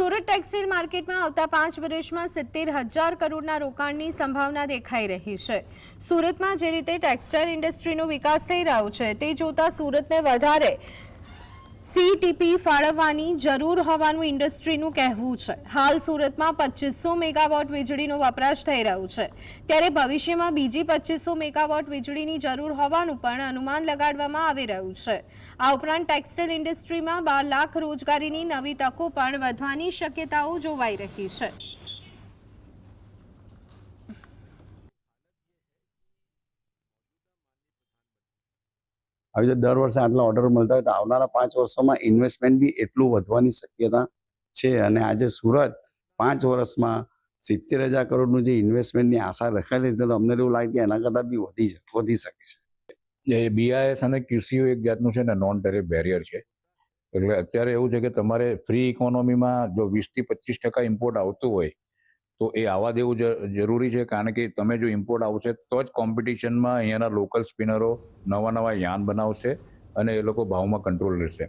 Surat textile માર્કેટમાં આવતા પાંચ વર્ષમાં સિત્તેર હજાર કરોડના રોકાણની સંભાવના દેખાઈ રહી છે. સુરતમાં જે રીતે ટેક્સટાઇલ ઇન્ડસ્ટ્રીનો વિકાસ થઈ રહ્યો છે, તે જોતા સુરતને વધારે સીટીપી ફાળવવાની જરૂર હોવાનું ઇન્ડસ્ટ્રીનું કહેવું છે. હાલ સુરતમાં પચીસો મેગાવોટ વીજળીનો વપરાશ થઈ રહ્યો છે. ત્યારે ભવિષ્યમાં બીજી પચીસો મેગાવોટ વીજળીની જરૂર હોવાનું પણ અનુમાન લગાડવામાં આવી રહ્યું છે. આ ઉપરાંત ટેક્સટાઇલ ઇન્ડસ્ટ્રીમાં બાર લાખ રોજગારીની નવી તકો પણ વધવાની શક્યતાઓ જોવાઈ રહી છે. આવી રીતે દર વર્ષે આટલા ઓર્ડર મળતા હોય તો આવનારા પાંચ વર્ષોમાં ઇન્વેસ્ટમેન્ટ બી એટલું વધવાની શક્યતા છે. અને આજે સુરત પાંચ વર્ષમાં સિત્તેર હજાર કરોડનું જે ઇન્વેસ્ટમેન્ટની આશા રખાયેલી છે તો અમને એવું લાગે કે એના કરતાં બી વધી વધી શકે છે. એ બીઆઈએસ અને કૃષિઓ એક જાતનું છે ને નોન ટેરિફ બેરિયર છે. એટલે અત્યારે એવું છે કે તમારે ફ્રી ઇકોનોમીમાં જો વીસથી પચીસ ટકા ઇમ્પોર્ટ આવતું હોય તો એ આવવા દેવું જરૂરી છે, કારણ કે તમે જો ઇમ્પોર્ટ આવશે તો જ કોમ્પિટિશનમાં અહીંયાના લોકલ સ્પિનરો નવા નવા યાન બનાવશે અને એ લોકો ભાવમાં કંટ્રોલ રહેશે